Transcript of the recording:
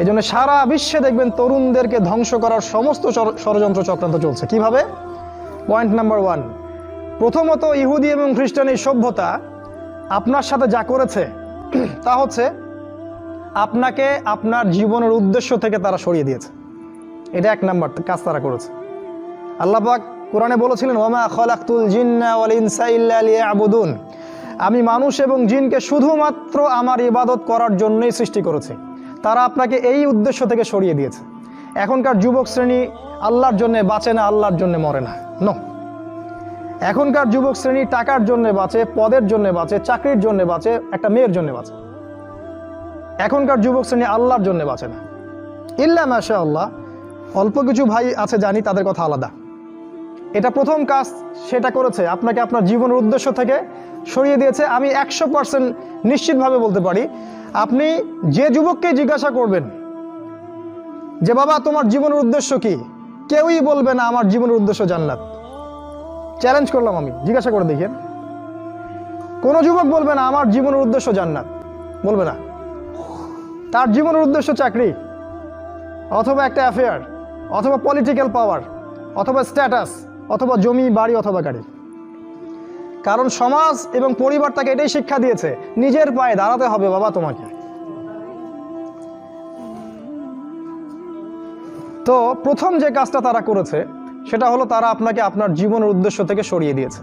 এই জন্য সারা বিশ্বে দেখবেন তরুণদেরকে ধ্বংস করার সমস্ত ষড়যন্ত্র চক্রান্ত চলছে। কীভাবে? পয়েন্ট নাম্বার ওয়ান প্রথমত ইহুদি এবং খ্রিস্টান এই সভ্যতা আপনার সাথে যা করেছে, তা হচ্ছে আপনাকে আপনার জীবনের উদ্দেশ্য থেকে তারা সরিয়ে দিয়েছে। এটা এক নাম্বার কাজ তারা করেছে। আল্লাহ পাক কোরআনে বলেছিলেন ওমা খলাকুল জিন্না ওয়াল ইনসা ইল্লা লিয়াবুদুন। আমি মানুষ এবং জিনকে শুধুমাত্র আমার ইবাদত করার জন্যই সৃষ্টি করেছি। তারা আপনাকে এই উদ্দেশ্য থেকে সরিয়ে দিয়েছে। এখনকার যুবক শ্রেণি আল্লাহর জন্য বাঁচে না, আল্লাহর জন্য মরে না। নো এখনকার যুবক শ্রেণি টাকার জন্য বাঁচে, পদের জন্য বাঁচে, চাকরির জন্য বাঁচে, একটা মেয়ের জন্য বাঁচে। এখনকার যুবক শ্রেণি আল্লাহর জন্য বাঁচে না। ইল্লা মাশা আল্লাহ অল্প কিছু ভাই আছে জানি, তাদের কথা আলাদা। এটা প্রথম কাজ, সেটা করেছে, আপনাকে আপনার জীবনের উদ্দেশ্য থেকে সরিয়ে দিয়েছে। আমি একশো পার্সেন্ট নিশ্চিতভাবে বলতে পারি আপনি যে যুবককে জিজ্ঞাসা করবেন যে, বাবা, তোমার জীবনের উদ্দেশ্য কি? কেউই বলবে না, আমার জীবনের উদ্দেশ্য জান্নাত। চ্যালেঞ্জ করলাম আমি, জিজ্ঞাসা করে দেখেন। কোনো যুবক বলবে না, আমার জীবনের উদ্দেশ্য জান্নাত। বলবে না। তার জীবনের উদ্দেশ্য চাকরি, অথবা একটা অ্যাফেয়ার অথবা পলিটিক্যাল পাওয়ার অথবা স্ট্যাটাস অথবা জমি, বাড়ি, অথবা গাড়ি। কারণ সমাজ এবং পরিবার তাকে এটাই শিক্ষা দিয়েছে, নিজের পায়ে দাঁড়াতে হবে বাবা তোমাকে। তো প্রথম যে কাজটা তারা করেছে, সেটা হলো তারা আপনাকে আপনার জীবনের উদ্দেশ্য থেকে সরিয়ে দিয়েছে।